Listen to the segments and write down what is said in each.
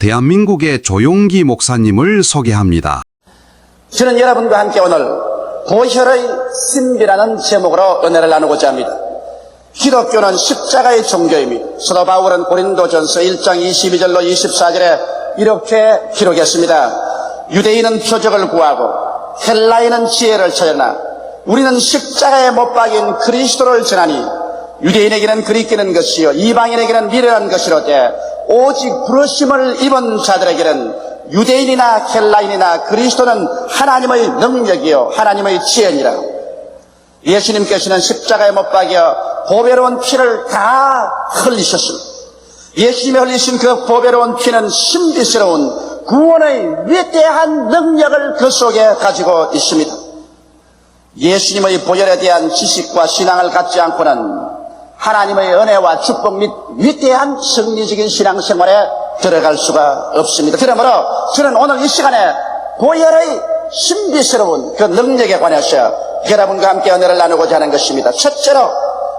대한민국의 조용기 목사님을 소개합니다. 저는 여러분과 함께 오늘 보혈의 신비라는 제목으로 은혜를 나누고자 합니다. 기독교는 십자가의 종교입니다. 사도 바울은 고린도전서 1장 22절로 24절에 이렇게 기록했습니다. 유대인은 표적을 구하고 헬라인은 지혜를 찾으나 우리는 십자가에 못 박인 그리스도를 전하니 유대인에게는 그리끼는 것이요 이방인에게는 미련한 것이로되 오직 부르심을 입은 자들에게는 유대인이나 헬라인이나 그리스도는 하나님의 능력이요 하나님의 지혜니라 예수님께서는 십자가에 못 박여 보배로운 피를 다 흘리셨습니다. 예수님이 흘리신 그 보배로운 피는 신비스러운 구원의 위대한 능력을 그 속에 가지고 있습니다. 예수님의 보혈에 대한 지식과 신앙을 갖지 않고는 하나님의 은혜와 축복 및 위대한 승리적인 신앙생활에 들어갈 수가 없습니다. 그러므로 저는 오늘 이 시간에 보혈의 신비스러운 그 능력에 관해서 여러분과 함께 은혜를 나누고자 하는 것입니다. 첫째로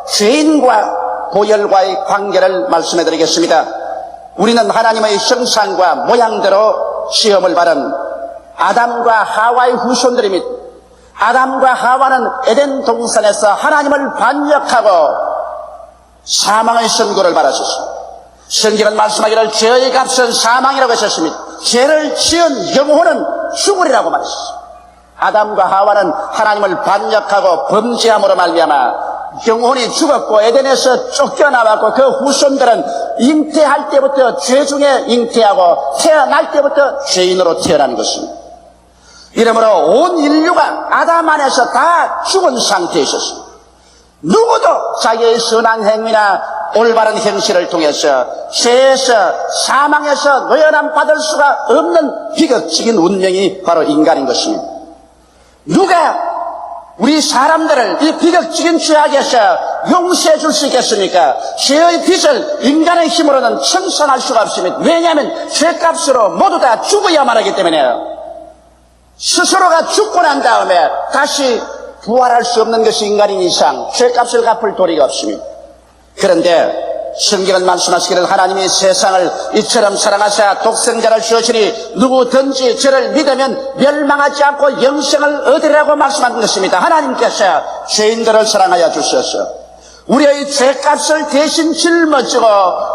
죄인과 보혈과의 관계를 말씀해 드리겠습니다. 우리는 하나님의 형상과 모양대로 시험을 받은 아담과 하와의 후손들입니다. 아담과 하와는 에덴 동산에서 하나님을 반역하고 사망의 선고를 받았었습니다. 성경은 말씀하기를 죄의 값은 사망이라고 하셨습니다. 죄를 지은 영혼은 죽으리라고 말했습니다. 아담과 하와는 하나님을 반역하고 범죄함으로 말미암아 영혼이 죽었고 에덴에서 쫓겨나왔고 그 후손들은 잉태할 때부터 죄 중에 잉태하고 태어날 때부터 죄인으로 태어난 것입니다. 이러므로 온 인류가 아담 안에서 다 죽은 상태에 있었습니다. 누구도 자기의 선한 행위나 올바른 행실을 통해서 죄에서 사망에서 노연함 받을 수가 없는 비극적인 운명이 바로 인간인 것입니다. 누가 우리 사람들을 이 비극적인 죄악에서 용서해 줄 수 있겠습니까? 죄의 빚을 인간의 힘으로는 청산할 수가 없습니다. 왜냐하면 죄값으로 모두 다 죽어야만 하기 때문에요. 스스로가 죽고 난 다음에 다시 부활할 수 없는 것이 인간인 이상 죄값을 갚을 도리가 없습니다. 그런데 성경은 말씀하시기를 하나님이 세상을 이처럼 사랑하사 독생자를 주시니 누구든지 저를 믿으면 멸망하지 않고 영생을 얻으리라고 말씀한 것입니다. 하나님께서 죄인들을 사랑하여 주셔서 우리의 죄값을 대신 짊어지고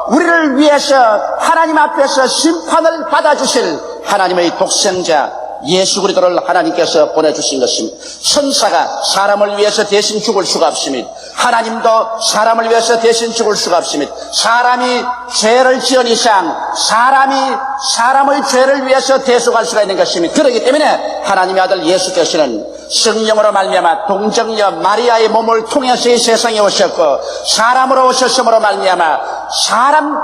우리를 위해서 하나님 앞에서 심판을 받아주실 하나님의 독생자 예수 그리스도를 하나님께서 보내주신 것입니다. 천사가 사람을 위해서 대신 죽을 수가 없습니다. 하나님도 사람을 위해서 대신 죽을 수가 없습니다. 사람이 죄를 지은 이상 사람이 사람의 죄를 위해서 대속할 수가 있는 것입니다. 그렇기 때문에 하나님의 아들 예수께서는 성령으로 말미암아 동정녀 마리아의 몸을 통해서 이 세상에 오셨고 사람으로 오셨으므로 말미암아 사람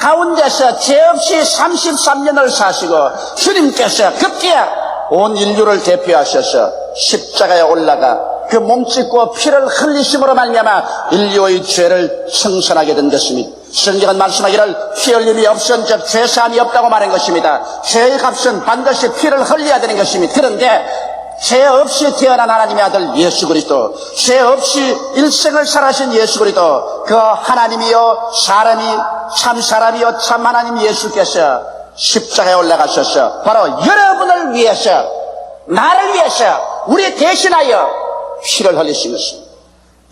가운데서 죄 없이 33년을 사시고 주님께서 급기야 온 인류를 대표하셔서 십자가에 올라가 그 몸짓고 피를 흘리심으로 말미암아 인류의 죄를 청산하게 된 것입니다. 성경은 말씀하기를 피 흘림이 없은 즉 죄사함이 없다고 말한 것입니다. 죄의 값은 반드시 피를 흘려야 되는 것입니다. 그런데 죄 없이 태어난 하나님의 아들 예수 그리스도, 죄 없이 일생을 살아신 예수 그리스도, 그 하나님이요 사람이 참 사람이요 참 하나님 예수께서 십자가에 올라가셔서 바로 여러분을 위해서 나를 위해서 우리 대신하여 피를 흘리신 것입니다.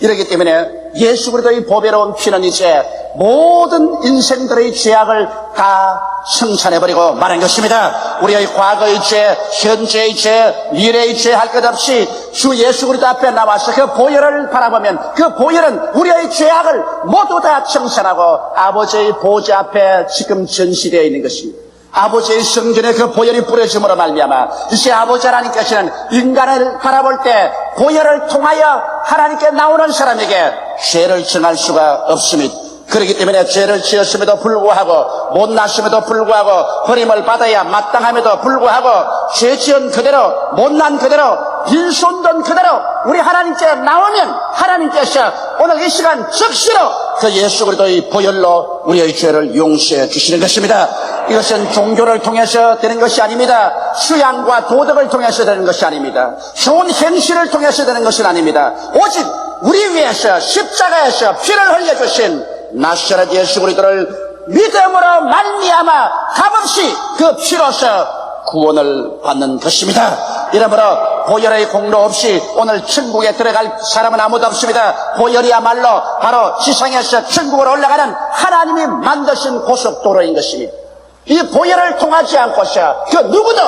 이렇기 때문에 예수 그리스도의 보배로운 피는 이제 모든 인생들의 죄악을 다 성산해버리고 말한 것입니다. 우리의 과거의 죄, 현재의 죄, 미래의 죄 할 것 없이 주 예수 그리스도 앞에 나와서 그 보혈을 바라보면 그 보혈은 우리의 죄악을 모두 다 청산하고 아버지의 보좌 앞에 지금 전시되어 있는 것입니다. 아버지의 성전에 그 보혈이 뿌려짐으로 말미암아 이제 아버지 하나님께서는 인간을 바라볼 때 보혈을 통하여 하나님께 나오는 사람에게 죄를 정할 수가 없습니다. 그렇기 때문에 죄를 지었음에도 불구하고 못났음에도 불구하고 버림을 받아야 마땅함에도 불구하고 죄 지은 그대로 못난 그대로 빈손던 그대로 우리 하나님께 나오면 하나님께서 오늘 이 시간 즉시로 그 예수 그리스도의 보혈로 우리의 죄를 용서해 주시는 것입니다. 이것은 종교를 통해서 되는 것이 아닙니다. 수양과 도덕을 통해서 되는 것이 아닙니다. 좋은 행실을 통해서 되는 것은 아닙니다. 오직 우리 위해서 십자가에서 피를 흘려주신 나사렛 예수 그리스도를 믿음으로 말미암아 값없이 그 피로서 구원을 받는 것입니다. 이러므로 보혈의 공로 없이 오늘 천국에 들어갈 사람은 아무도 없습니다. 보혈이야말로 바로 지상에서 천국으로 올라가는 하나님이 만드신 고속도로인 것입니다. 이 보혈을 통하지 않고서 그 누구도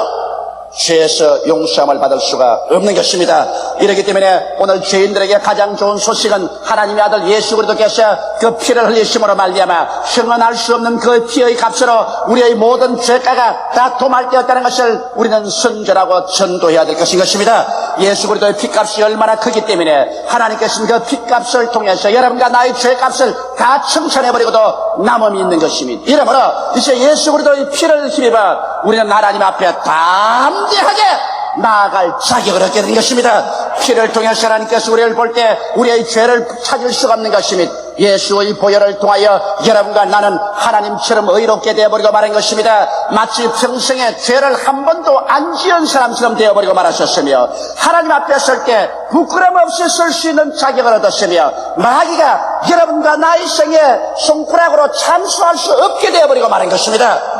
죄에서 용서함을 받을 수가 없는 것입니다. 이렇기 때문에 오늘 죄인들에게 가장 좋은 소식은 하나님의 아들 예수 그리스도께서 그 피를 흘리심으로 말미암아 형언할 수 없는 그 피의 값으로 우리의 모든 죄가가 다 도말되었다는 것을 우리는 선전하고 전도해야 될 것인 것입니다. 예수 그리스도의 피값이 얼마나 크기 때문에 하나님께서는 그 피값을 통해서 여러분과 나의 죄값을 다 청산해버리고도 남음이 있는 것입니다. 이러므로 이제 예수 그리스도의 피를 힘입어 우리는 하나님 앞에 담대하게 나아갈 자격을 얻게 된 것입니다. 피를 통해서 하나님께서 우리를 볼 때 우리의 죄를 찾을 수가 없는 것입니다. 예수의 보혈을 통하여 여러분과 나는 하나님처럼 의롭게 되어버리고 말한 것입니다. 마치 평생에 죄를 한 번도 안 지은 사람처럼 되어버리고 말하셨으며 하나님 앞에 설 때 부끄럼 없이 쓸 수 있는 자격을 얻었으며 마귀가 여러분과 나의 생에 손가락으로 참수할 수 없게 되어버리고 말한 것입니다.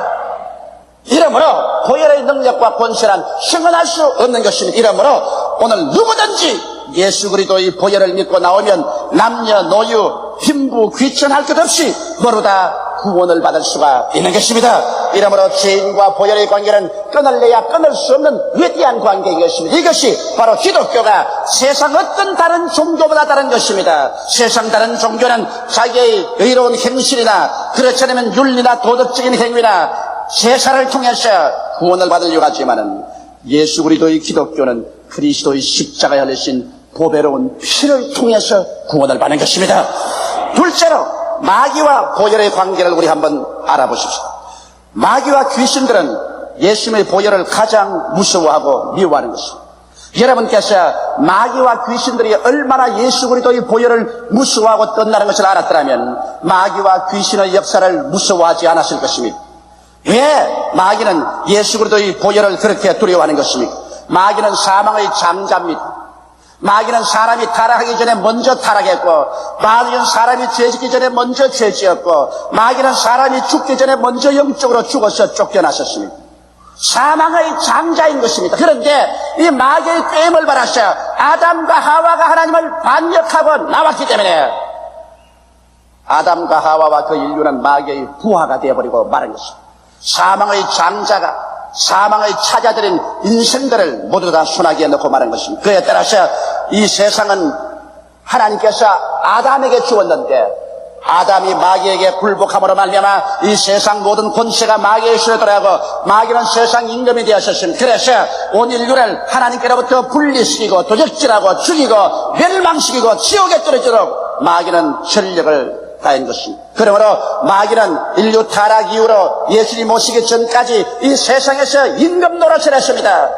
이러므로 보혈의 능력과 권세란 승언할 수 없는 것입니다. 이러므로 오늘 누구든지 예수 그리스도의 보혈을 믿고 나오면 남녀 노유 빈부 귀천할 것 없이 모두 다 구원을 받을 수가 있는 것입니다. 이러므로 죄인과 보혈의 관계는 끊을래야 끊을 수 없는 위대한 관계인 것입니다. 이것이 바로 기독교가 세상 어떤 다른 종교보다 다른 것입니다. 세상 다른 종교는 자기의 의로운 행실이나 그렇지 않으면 윤리나 도덕적인 행위나 제사를 통해서 구원을 받으려고 하지만은 예수 그리스도의 기독교는 그리스도의 십자가에 흘리신 보배로운 피를 통해서 구원을 받는 것입니다. 둘째로 마귀와 보혈의 관계를 우리 한번 알아보십시오. 마귀와 귀신들은 예수님의 보혈을 가장 무서워하고 미워하는 것입니다. 여러분께서 마귀와 귀신들이 얼마나 예수 그리스도의 보혈을 무서워하고 떤다는 것을 알았더라면 마귀와 귀신의 역사를 무서워하지 않았을 것입니다. 왜 마귀는 예수 그리스도의 보혈을 그렇게 두려워하는 것입니까? 마귀는 사망의 장자입니다. 마귀는 사람이 타락하기 전에 먼저 타락했고, 마귀는 사람이 죄짓기 전에 먼저 죄지었고, 마귀는 사람이 죽기 전에 먼저 영적으로 죽어서 쫓겨나셨습니다. 사망의 장자인 것입니다. 그런데 이 마귀의 꾀임을 받았어 아담과 하와가 하나님을 반역하고 나왔기 때문에 아담과 하와와 그 인류는 마귀의 부하가 되어버리고 말한 것입니다. 사망의 장자가 사망의 찾아들인 인생들을 모두 다 순하게 넣고 말한 것입니다. 그에 따라서 이 세상은 하나님께서 아담에게 주었는데 아담이 마귀에게 불복함으로 말미암아 이 세상 모든 권세가 마귀의 손에 들어가고 마귀는 세상 임금이 되었었습니다. 그래서 온 인류를 하나님께로부터 분리시키고 도적질하고 죽이고 멸망시키고 지옥에 떨어지도록 마귀는 전력을 다한 것입니다. 그러므로 마귀는 인류 타락 이후로 예수님 오시기 전까지 이 세상에서 임금 노릇을 했습니다.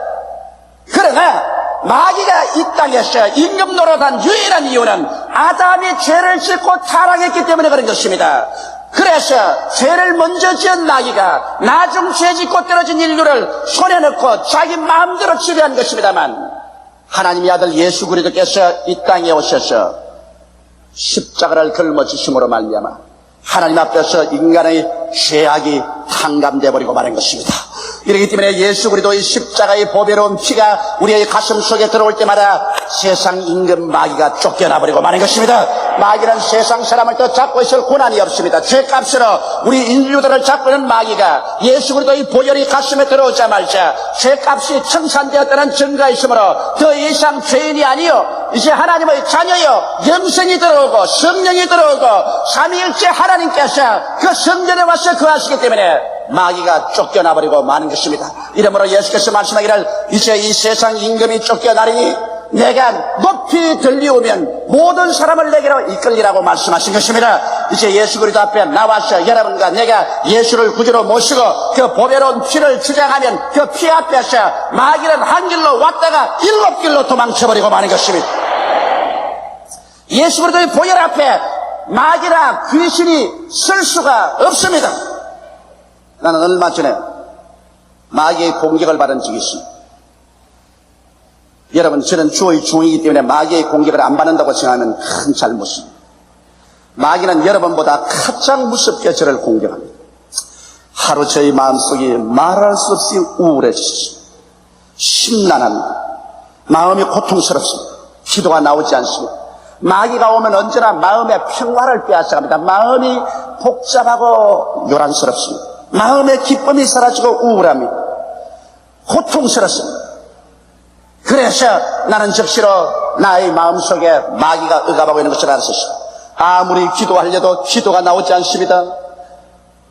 그러나 마귀가 이 땅에서 임금 노릇한 유일한 이유는 아담이 죄를 짓고 타락했기 때문에 그런 것입니다. 그래서 죄를 먼저 지은 마귀가 나중 죄 짓고 떨어진 인류를 손에 넣고 자기 마음대로 지배한 것입니다만 하나님의 아들 예수 그리스도께서 이 땅에 오셔서 십자가를 걸머지심으로 말미암아 하나님 앞에서 인간의 죄악이 탕감돼 버리고 마는 것입니다. 이렇기 때문에 예수 그리스도의 십자가의 보배로운 피가 우리의 가슴 속에 들어올 때마다 세상 임금 마귀가 쫓겨나 버리고 마는 것입니다. 마귀는 세상 사람을 더 잡고 있을 권한이 없습니다. 죄값으로 우리 인류들을 잡고 있는 마귀가 예수 그리스도의 보혈이 가슴에 들어오자마자 죄값이 청산되었다는 증거가 있으므로 더 이상 죄인이 아니요 이제 하나님의 자녀요 영생이 들어오고 성령이 들어오고 삼위일체 하나님께서 그 성전에 와서 거하시기 때문에 마귀가 쫓겨나버리고 마는 것입니다. 이러므로 예수께서 말씀하기를 이제 이 세상 임금이 쫓겨나리니 내가 높이 들리우면 모든 사람을 내게로 이끌리라고 말씀하신 것입니다. 이제 예수 그리스도 앞에 나와서 여러분과 내가 예수를 구주로 모시고 그 보배로운 피를 주장하면 그 피 앞에서 마귀는 한 길로 왔다가 일곱 길로 도망쳐버리고 마는 것입니다. 예수 그리스도의 보혈 앞에 마귀나 귀신이 쓸 수가 없습니다. 나는 얼마 전에 마귀의 공격을 받은 적이 있습니다. 여러분, 저는 주의 중이기 때문에 마귀의 공격을 안 받는다고 생각하면 큰 잘못입니다. 마귀는 여러분보다 가장 무섭게 저를 공격합니다. 하루 저희 마음속이 말할 수 없이 우울해졌습니다. 심란합니다. 마음이 고통스럽습니다. 기도가 나오지 않습니다. 마귀가 오면 언제나 마음의 평화를 빼앗아갑니다. 마음이 복잡하고 요란스럽습니다. 마음의 기쁨이 사라지고 우울합니다. 고통스럽습니다. 그래서 나는 적시로 나의 마음속에 마귀가 억압하고 있는 것을 알았습니다. 아무리 기도하려도 기도가 나오지 않습니다.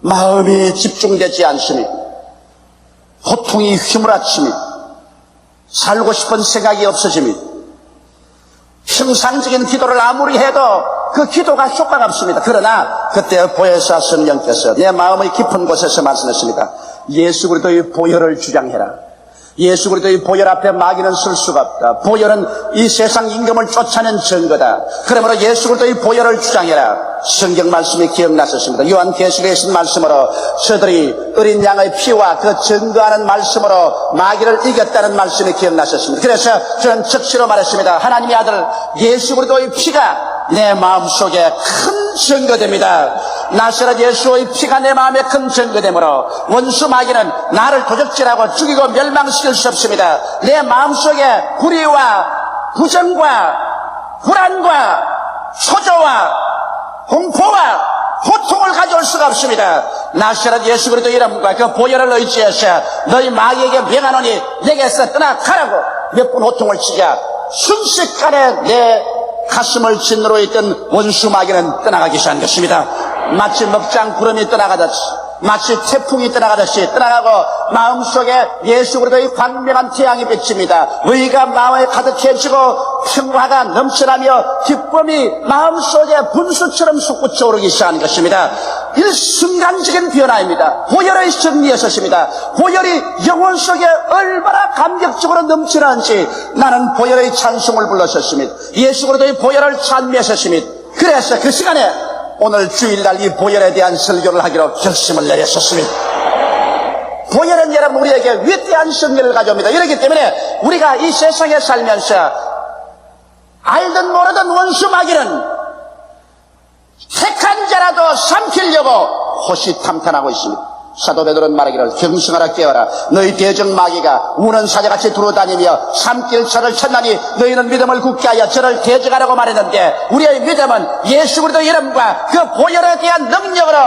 마음이 집중되지 않습니다. 고통이 휘몰아칩니다. 살고 싶은 생각이 없어집니 다. 평상적인 기도를 아무리 해도 그 기도가 효과가 없습니다. 그러나 그때 보혜사 성령께서 내 마음의 깊은 곳에서 말씀했습니다. 예수 그리스도의 보혈을 주장해라. 예수 그리스도의 보혈 앞에 마귀는 쓸 수가 없다. 보혈은 이 세상 임금을 쫓아낸 증거다. 그러므로 예수 그리스도의 보혈을 주장해라. 성경 말씀이 기억났었습니다. 요한 계시록에 있는 말씀으로 저들이 어린 양의 피와 그 증거하는 말씀으로 마귀를 이겼다는 말씀이 기억났었습니다. 그래서 저는 즉시로 말했습니다. 하나님의 아들 예수 그리스도의 피가 내 마음속에 큰 증거됩니다. 나사렛 예수의 피가 내 마음에 큰 증거되므로 원수 마귀는 나를 도적질하고 죽이고 멸망시킬 수 없습니다. 내 마음속에 불의와 부정과 불안과 초조와 공포와 고통을 가져올 수가 없습니다. 나사렛 예수 그리스도 이름과 그 보혈을 의지해서 너희 마귀에게 명하노니 내게서 떠나가라고 몇 번 호통을 치자 순식간에 내 가슴을 진으로 있던 원수 마귀는 떠나가기 시작한 것입니다. 마치 먹장 구름이 떠나가듯이 마치 태풍이 떠나가듯이 떠나가고 마음속에 예수 그리스도의 광명한 태양이 비칩니다. 의가 마음에 가득해지고 평화가 넘쳐나며 기쁨이 마음속에 분수처럼 솟구쳐 오르기 시작하는 것입니다. 일순간적인 변화입니다. 보혈의 승리에 섰습니다. 보혈이 영혼 속에 얼마나 감격적으로 넘치는지 나는 보혈의 찬송을 불렀었습니다. 예수 그리스도의 보혈을 찬미했었습니다. 그래서 그 시간에 오늘 주일날 이 보혈에 대한 설교를 하기로 결심을 내렸었습니다. 보혈은 여러분 우리에게 위대한 승리를 가져옵니다. 이렇기 때문에 우리가 이 세상에 살면서 알든 모르든 원수 마귀는 택한 자라도 삼키려고 호시탐탐하고 있습니다. 사도 베드로는 말하기를 경승하라 깨어라 너희 대적 마귀가 우는 사자같이 두루다니며 삼킬 철을 쳤나니 너희는 믿음을 굳게 하여 저를 대적하라고 말했는데 우리의 믿음은 예수 그리스도 이름과 그 보혈에 대한 능력으로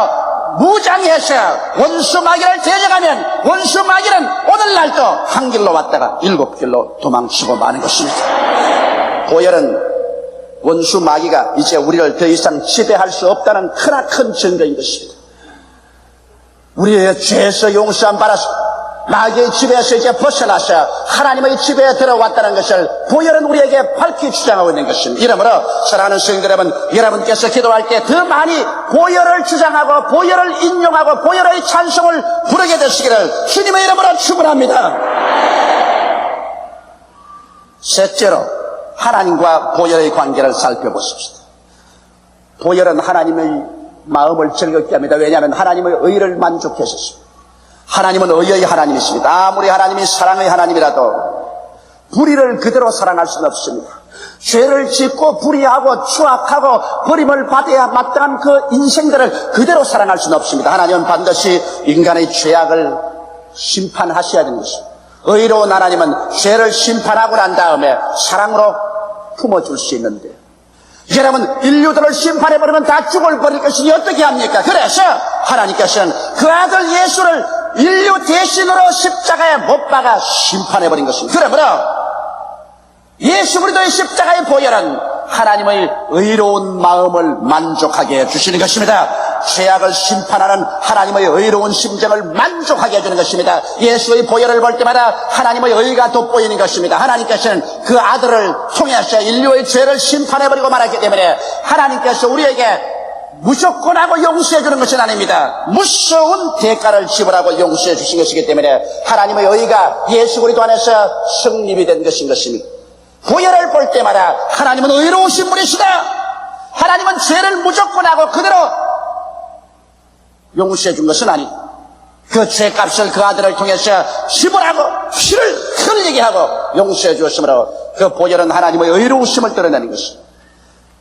무장해서 원수 마귀를 대적하면 원수 마귀는 오늘날도 한 길로 왔다가 일곱 길로 도망치고 마는 것입니다 보혈은 원수 마귀가 이제 우리를 더 이상 지배할 수 없다는 크나큰 증거인 것입니다 우리의 죄에서 용서함 받아서 마귀의 지배에서 이제 벗어나서 하나님의 지배에 들어왔다는 것을 보혈은 우리에게 밝히 주장하고 있는 것입니다. 이러므로 사랑하는 성도 여러분, 여러분께서 기도할 때 더 많이 보혈을 주장하고 보혈을 인용하고 보혈의 찬송을 부르게 되시기를 주님의 이름으로 축원합니다. 셋째로 하나님과 보혈의 관계를 살펴보십시다. 보혈은 하나님의 마음을 즐겁게 합니다. 왜냐하면 하나님의 의를 만족하셨습니다. 하나님은 의의 하나님이십니다. 아무리 하나님이 사랑의 하나님이라도 불의를 그대로 사랑할 수는 없습니다. 죄를 짓고 불의하고 추악하고 버림을 받아야 마땅한 그 인생들을 그대로 사랑할 수는 없습니다. 하나님은 반드시 인간의 죄악을 심판하셔야 되는 것입니다. 의로운 하나님은 죄를 심판하고 난 다음에 사랑으로 품어줄 수 있는데 여러분 인류들을 심판해 버리면 다 죽을 버릴 것이니 어떻게 합니까? 그래서 하나님께서는 그 아들 예수를 인류 대신으로 십자가에 못 박아 심판해 버린 것입니다. 그러므로 예수 그리스도의 십자가의 보혈은 하나님의 의로운 마음을 만족하게 해주시는 것입니다. 죄악을 심판하는 하나님의 의로운 심정을 만족하게 해주는 것입니다. 예수의 보혈을 볼 때마다 하나님의 의가 돋보이는 것입니다. 하나님께서는 그 아들을 통해서 인류의 죄를 심판해버리고 말았기 때문에 하나님께서 우리에게 무조건 하고 용서해 주는 것은 아닙니다. 무서운 대가를 지불하고 용서해 주신 것이기 때문에 하나님의 의가 예수 그리스도 안에서 성립이 된 것인 것입니다. 보혈을 볼 때마다 하나님은 의로우신 분이시다. 하나님은 죄를 무조건 하고 그대로 용서해 준 것은 아니. 그 죄값을 그 아들을 통해서 지불하고 피를 흘리게 하고 용서해 주었으므로 그 보혈은 하나님의 의로우심을 드러내는 것입니다.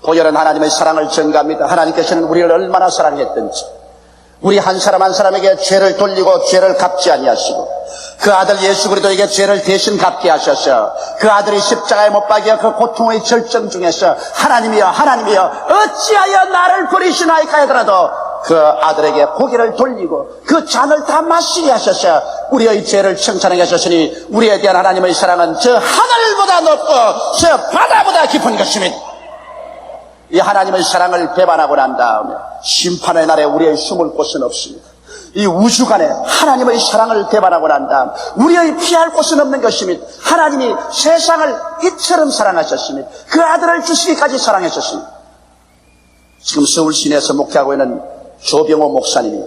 보혈은 하나님의 사랑을 증가합니다. 하나님께서는 우리를 얼마나 사랑했든지 우리 한 사람 한 사람에게 죄를 돌리고 죄를 갚지 아니하시고 그 아들 예수 그리스도에게 죄를 대신 갚게 하셔서 그 아들이 십자가에 못 박여 그 고통의 절정 중에서 하나님이여 하나님이여 어찌하여 나를 버리시나이까 하더라도 그 아들에게 고개를 돌리고 그 잔을 다 마시게 하셔서 우리의 죄를 청산하게 하셨으니 우리에 대한 하나님의 사랑은 저 하늘보다 높고 저 바다보다 깊은 것입니다. 이 하나님의 사랑을 배반하고 난 다음에 심판의 날에 우리의 숨을 곳은 없습니다. 이 우주간에 하나님의 사랑을 배반하고 난 다음 우리의 피할 곳은 없는 것입니다. 하나님이 세상을 이처럼 사랑하셨습니다. 그 아들을 주시기까지 사랑하셨습니다. 지금 서울 시내에서 목회하고 있는 조병호 목사님이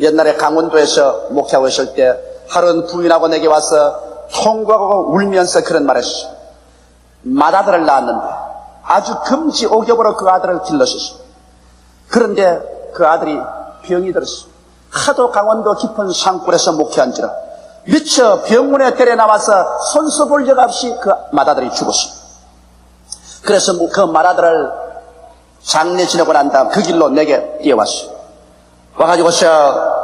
옛날에 강원도에서 목회하고 있을 때 하루는 부인하고 내게 와서 통곡하고 울면서 그런 말을 했어요. 맏아들을 낳았는데 아주 금지 오겹으로 그 아들을 길러셨어요. 그런데 그 아들이 병이 들었어요. 하도 강원도 깊은 산골에서 목회한지라 미처 병문에 데려 나와서 손수 볼 적 없이 그 맏아들이 죽었어요. 그래서 그 맏아들을 장례 지내고 난 다음 그 길로 내게 뛰어왔어요. 와가지고서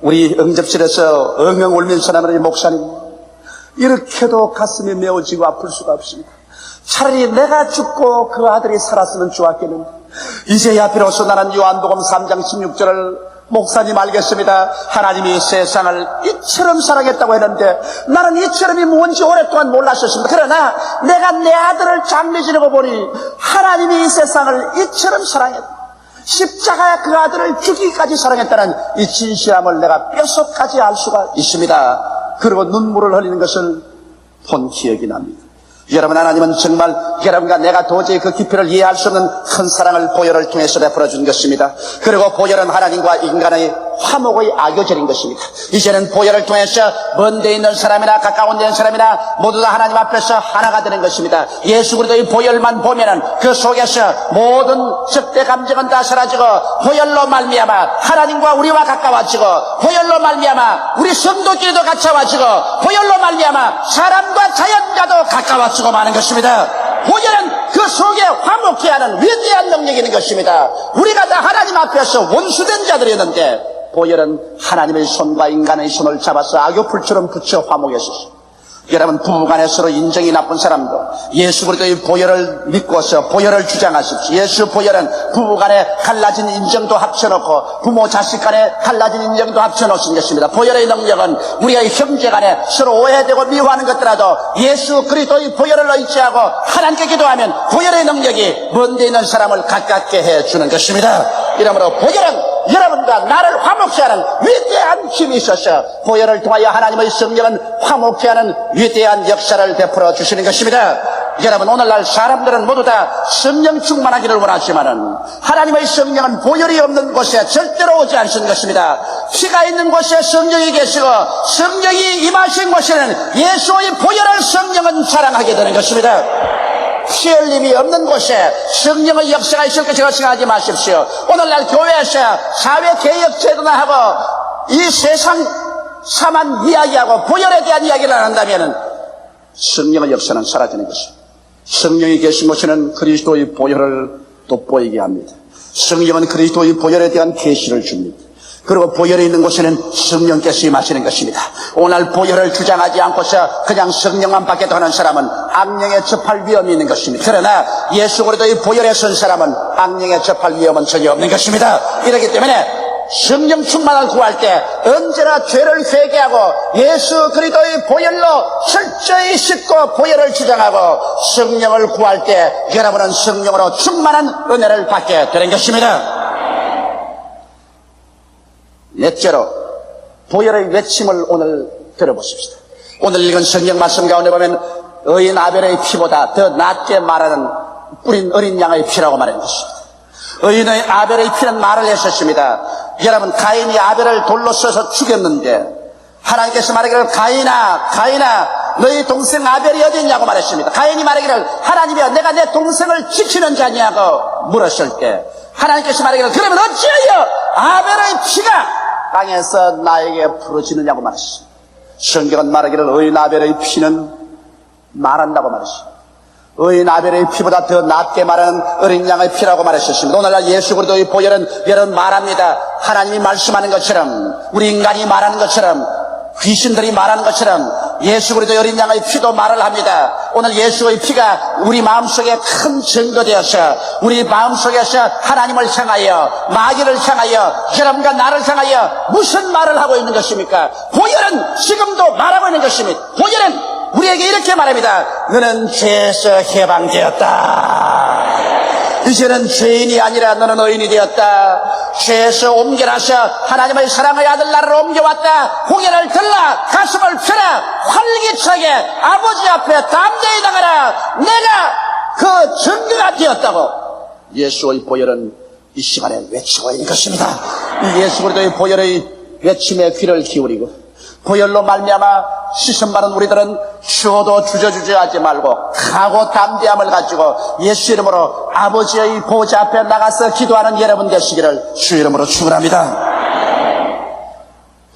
우리 응접실에서 엉엉 울면서 나는 목사님 이렇게도 가슴이 메워지고 아플 수가 없습니다. 차라리 내가 죽고 그 아들이 살았으면 좋았겠는데 이제야 비로소 나는 요한복음 3장 16절을 목사님 알겠습니다. 하나님이 세상을 이처럼 사랑했다고 했는데 나는 이처럼이 뭔지 오랫동안 몰랐었습니다. 그러나 내가 내 아들을 장례 지내고 보니 하나님이 이 세상을 이처럼 사랑했다. 십자가에 그 아들을 죽이기까지 사랑했다는 이 진실함을 내가 뼛속까지 알 수가 있습니다. 그리고 눈물을 흘리는 것을 본 기억이 납니다. 여러분 하나님은 정말 여러분과 내가 도저히 그 깊이를 이해할 수 없는 큰 사랑을 보혈을 통해서 베풀어 준 것입니다. 그리고 보혈은 하나님과 인간의 화목의 악교절인 것입니다. 이제는 보혈을 통해서 먼데 있는 사람이나 가까운 데 있는 사람이나 모두 다 하나님 앞에서 하나가 되는 것입니다. 예수 그리스도의 보혈만 보면은 그 속에서 모든 적대 감정은 다 사라지고 보혈로 말미암아 하나님과 우리와 가까워지고 보혈로 말미암아 우리 성도끼리도 가까워지고 보혈로 말미암아 사람과 자연과도 가까워지고 마는 것입니다. 보혈은 그 속에 화목케 하는 위대한 능력이 있는 것입니다. 우리가 다 하나님 앞에서 원수된 자들이었는데 보혈은 하나님의 손과 인간의 손을 잡아서 악교풀처럼 붙여 화목했었습니다. 여러분 부부간에 서로 인정이 나쁜 사람도 예수 그리스도의 보혈을 믿고서 보혈을 주장하십시오. 예수 보혈은 부부간에 갈라진 인정도 합쳐놓고 부모 자식간에 갈라진 인정도 합쳐놓은 것입니다. 보혈의 능력은 우리의 형제간에 서로 오해되고 미워하는 것들라도 예수 그리스도의 보혈을 의지하고 하나님께 기도하면 보혈의 능력이 먼데 있는 사람을 가깝게 해주는 것입니다. 이러므로 보혈은 여러분과 나를 화목케 하는 위대한 힘이 있어서 보혈을 통하여 하나님의 성령은 화목케 하는 위대한 역사를 베풀어 주시는 것입니다. 여러분 오늘날 사람들은 모두 다 성령 충만하기를 원하지만은 하나님의 성령은 보혈이 없는 곳에 절대로 오지 않는 것입니다. 피가 있는 곳에 성령이 계시고 성령이 임하신 곳에는 예수의 보혈을 성령은 자랑하게 되는 것입니다. 피 흘림이 없는 곳에 성령의 역사가 있을 것이라고 생각하지 마십시오. 오늘날 교회에서 사회 개혁 제도나 하고 이 세상 사만 이야기하고 보혈에 대한 이야기를 안 한다면 성령의 역사는 사라지는 것입니다. 성령이 계신 곳에는 그리스도의 보혈을 돋보이게 합니다. 성령은 그리스도의 보혈에 대한 계시를 줍니다. 그리고 보혈이 있는 곳에는 성령께서 임하시는 것입니다. 오늘 보혈을 주장하지 않고서 그냥 성령만 받게 되는 사람은 악령에 접할 위험이 있는 것입니다. 그러나 예수 그리스도의 보혈에 선 사람은 악령에 접할 위험은 전혀 없는 것입니다. 이렇기 때문에 성령 충만을 구할 때 언제나 죄를 회개하고 예수 그리스도의 보혈로 철저히 씻고 보혈을 주장하고 성령을 구할 때 여러분은 성령으로 충만한 은혜를 받게 되는 것입니다. 넷째로 보혈의 외침을 오늘 들어보십시다. 오늘 읽은 성경 말씀 가운데 보면 의인 아벨의 피보다 더 낫게 말하는 뿌린 어린 양의 피라고 말하는 것입니다. 의인의 아벨의 피는 말을 했었습니다. 여러분 가인이 아벨을 돌로 써서 죽였는데 하나님께서 말하기를 가인아 가인아 너희 동생 아벨이 어디 있냐고 말했습니다. 가인이 말하기를 하나님이여 내가 내 동생을 지키는 자냐고 물었을 때 하나님께서 말하기를 그러면 어찌하여 아벨의 피가 땅에서 나에게 부러지느냐고 말했습니다. 성경은 말하기를 의인 아벨의 피는 말한다고 말했습니다. 의인 아벨의 피보다 더 낫게 말하는 어린 양의 피라고 말하셨습니다. 오늘날 예수 그리스도의 보혈은 여러분 말합니다. 하나님이 말씀하는 것처럼 우리 인간이 말하는 것처럼 귀신들이 말하는 것처럼 예수 그리스도 어린 양의 피도 말을 합니다. 오늘 예수의 피가 우리 마음속에 큰 증거되어서 우리 마음속에서 하나님을 향하여 마귀를 향하여 여러분과 나를 향하여 무슨 말을 하고 있는 것입니까? 보혈은 지금도 말하고 있는 것입니다. 보혈은 우리에게 이렇게 말합니다. 너는 죄에서 해방되었다. 이제는 죄인이 아니라 너는 의인이 되었다. 죄에서 옮겨나서 하나님의 사랑의 아들 나를 옮겨왔다. 고개를 들라 가슴을 펴라 활기차게 아버지 앞에 담대히 나가라. 내가 그 증거가 되었다고 예수의 보혈은 이 시간에 외치고 있는 것입니다. 이 예수 그리스도의 보혈의 외침에 귀를 기울이고 보혈로 말미암아 시선 받은 우리들은 추워도 주저주저하지 말고 강하고 담대함을 가지고 예수 이름으로 아버지의 보좌 앞에 나가서 기도하는 여러분 되시기를 주 이름으로 축원합니다.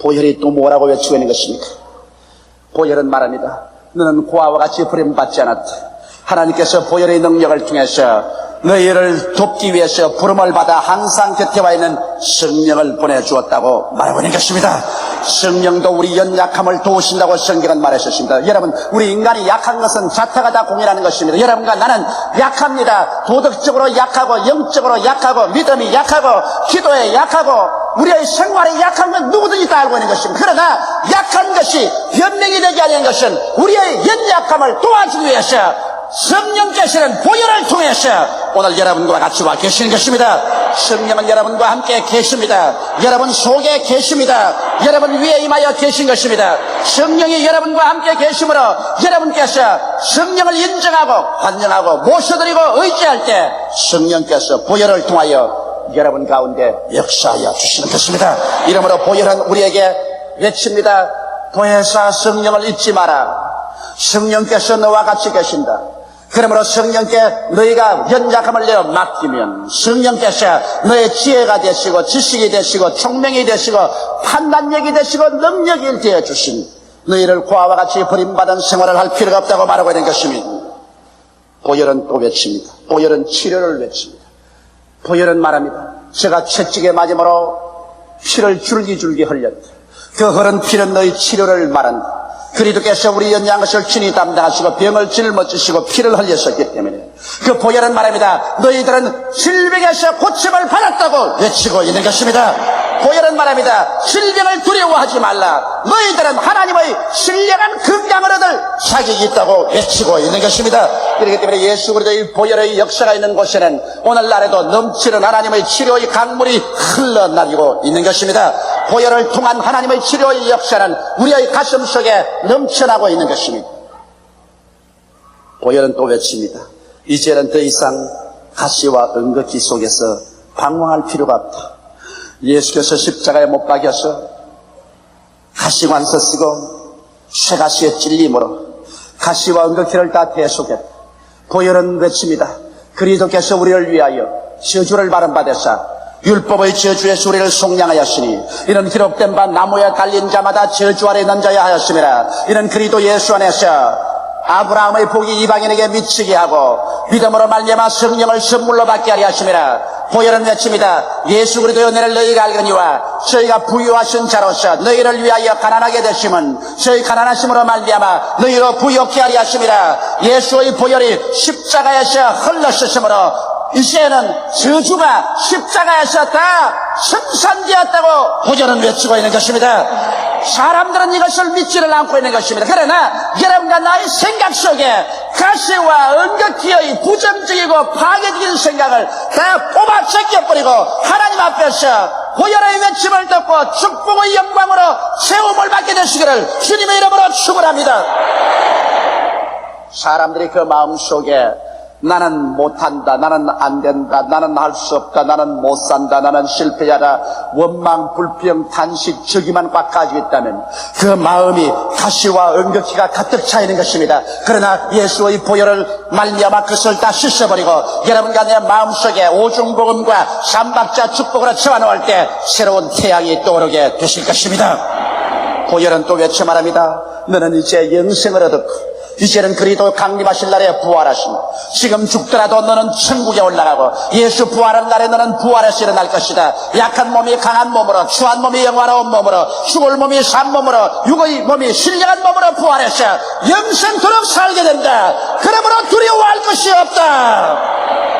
보혈이 또 뭐라고 외치고 있는 것입니까? 보혈은 말합니다. 너는 고아와 같이 부름받지 않았다. 하나님께서 보혈의 능력을 통해서 너희를 돕기 위해서 부름을 받아 항상 곁에 와 있는 성령을 보내주었다고 말하고 있는 것입니다. 성령도 우리 연약함을 도우신다고 성경은 말했었습니다. 여러분, 우리 인간이 약한 것은 자타가 다 공이라는 것입니다. 여러분과 나는 약합니다. 도덕적으로 약하고, 영적으로 약하고, 믿음이 약하고, 기도에 약하고, 우리의 생활에 약한 건 누구든지 다 알고 있는 것입니다. 그러나 약한 것이 변명이 되지 않는 것은 우리의 연약함을 도와주기 위해서 성령께서는 보혈을 통해서 오늘 여러분과 같이 와 계시는 것입니다. 성령은 여러분과 함께 계십니다. 여러분 속에 계십니다. 여러분 위에 임하여 계신 것입니다. 성령이 여러분과 함께 계심으로 여러분께서 성령을 인정하고 환영하고 모셔드리고 의지할 때 성령께서 보혈을 통하여 여러분 가운데 역사하여 주시는 것입니다. 이러므로 보혈은 우리에게 외칩니다. 보혜사 성령을 잊지 마라. 성령께서 너와 같이 계신다. 그러므로 성령께 너희가 연약함을 내어 맡기면 성령께서 너의 지혜가 되시고 지식이 되시고 총명이 되시고 판단력이 되시고 능력이 되어 주신 너희를 고아와 같이 버림받은 생활을 할 필요가 없다고 말하고 있는 것입니다. 보혈은 또 외칩니다. 보혈은 치료를 외칩니다. 보혈은 말합니다. 제가 채찍에 맞음으로 피를 줄기줄기 흘렸다. 그 흐른 피는 너희 치료를 말한다. 그리스도께서 우리 연약한 것을 친히 담당하시고 병을 짊어지시고 피를 흘렸었기 때문에 그 보혈은 말합니다. 너희들은 질병에서 고침을 받았다고 외치고 있는 것입니다. 보혈은 말합니다. 질병을 두려워하지 말라. 너희들은 하나님의 신령한 건강을 얻을 자격이 있다고 외치고 있는 것입니다. 그렇기 때문에 예수 그리스도의 보혈의 역사가 있는 곳에는 오늘날에도 넘치는 하나님의 치료의 강물이 흘러나리고 있는 것입니다. 보혈을 통한 하나님의 치료의 역사는 우리의 가슴 속에 넘쳐나고 있는 것입니다. 보혈은 또 외칩니다. 이제는 더 이상 가시와 은거기 속에서 방황할 필요가 없다. 예수께서 십자가에 못 박여서 가시관서 쓰고 쇠가시에 찔림으로 가시와 은거기를 다 대속했다. 보혈은 외칩니다. 그리스도께서 우리를 위하여 저주를 바른받으사 율법의 저주에서 우리를 속량하였으니 이는 기록된 바 나무에 달린 자마다 저주 아래 있는 자야 하였음이라 이는 그리스도 예수 안에서 아브라함의 복이 이방인에게 미치게 하고 믿음으로 말미암아 성령을 선물로 받게 하려 하심이라 보혈은 외칩니다. 예수 그리스도의 은혜를 너희가 알거니와 저희가 부유하신 자로서 너희를 위하여 가난하게 되심은 저희 가난하심으로 말미암아 너희로 부유케 하려 하심이라 예수의 보혈이 십자가에서 흘러쓰심으로 이제는 저주가 십자가에서 다 승산되었다고 보절은 외치고 있는 것입니다. 사람들은 이것을 믿지를 않고 있는 것입니다. 그러나 여러분과 나의 생각 속에 가시와 은극기의 부정적이고 파괴적인 생각을 다 뽑아 제껴버리고 하나님 앞에서 보혈의 외침을 듣고 축복의 영광으로 세움을 받게 되시기를 주님의 이름으로 축원합니다. 사람들이 그 마음 속에 나는 못한다, 나는 안 된다, 나는 할 수 없다, 나는 못 산다, 나는 실패자다, 원망, 불평, 탄식, 저기만 꽉 가지고 있다면 그 마음이 가시와 은격기가 가득 차 있는 것입니다. 그러나 예수의 보혈을 말미암아 그것을 다 씻어버리고 여러분과 내 마음속에 오중복음과 삼박자 축복으로 채워넣을 때 새로운 태양이 떠오르게 되실 것입니다. 보혈은 또 외쳐 말합니다. 너는 이제 영생을 얻었고 이제는 그리도 강림하실 날에 부활하신다. 지금 죽더라도 너는 천국에 올라가고 예수 부활한 날에 너는 부활해서 일어날 것이다. 약한 몸이 강한 몸으로 추한 몸이 영화로운 몸으로 죽을 몸이 산 몸으로 육의 몸이 신령한 몸으로 부활해서 영생토록 살게 된다. 그러므로 두려워할 것이 없다.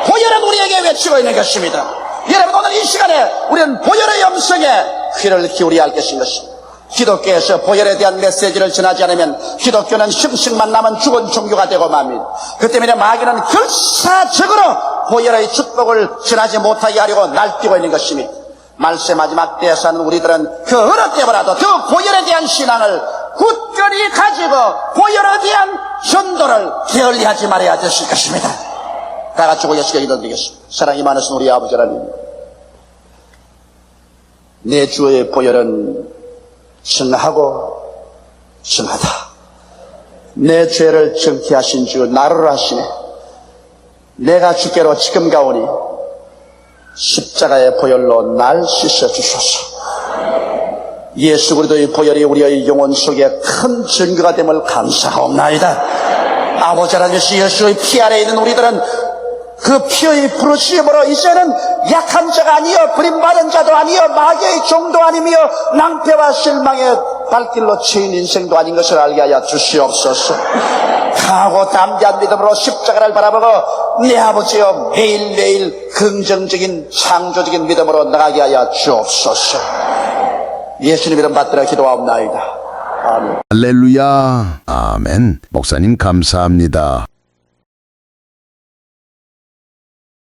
보혈은 우리에게 외치고 있는 것입니다. 여러분 오늘 이 시간에 우리는 보혈의 음성에 귀를 기울여야 할 것인 것입니다. 기독교에서 보혈에 대한 메시지를 전하지 않으면 기독교는 형식만 남은 죽은 종교가 되고 맙니다. 그 때문에 마귀는 결사적으로 보혈의 축복을 전하지 못하게 하려고 날뛰고 있는 것입니다. 말세 마지막 때에 사는 우리들은 그 어느 때보다도 더 보혈에 대한 신앙을 굳건히 가지고 보혈에 대한 전도를 게을리하지 말아야 되실 것입니다. 다 같이 고개시켜 기도드리겠습니다. 사랑이 많으신 우리 아버지 하나님. 내 주의 보혈은 정하고 정하다. 내 죄를 정케 하신 주 나를 하시네. 내가 주께로 지금 가오니 십자가의 보혈로 날 씻어 주소서. 예수 그리스도의 보혈이 우리의 영혼 속에 큰 증거가 됨을 감사하옵나이다. 아버지 하나님 예수의 피 안에 있는 우리들은 그 피의 부르심으로 이제는 약한 자가 아니여 버림받은 자도 아니여 마귀의 종도 아니며 낭패와 실망의 발길로 채인 인생도 아닌 것을 알게 하여 주시옵소서 강하고 담대한 믿음으로 십자가를 바라보고 내 아버지여 매일매일 긍정적인 창조적인 믿음으로 나가게 하여 주옵소서 예수님 이름 받들어 기도하옵나이다 아멘 할렐루야. 아멘. 목사님 감사합니다.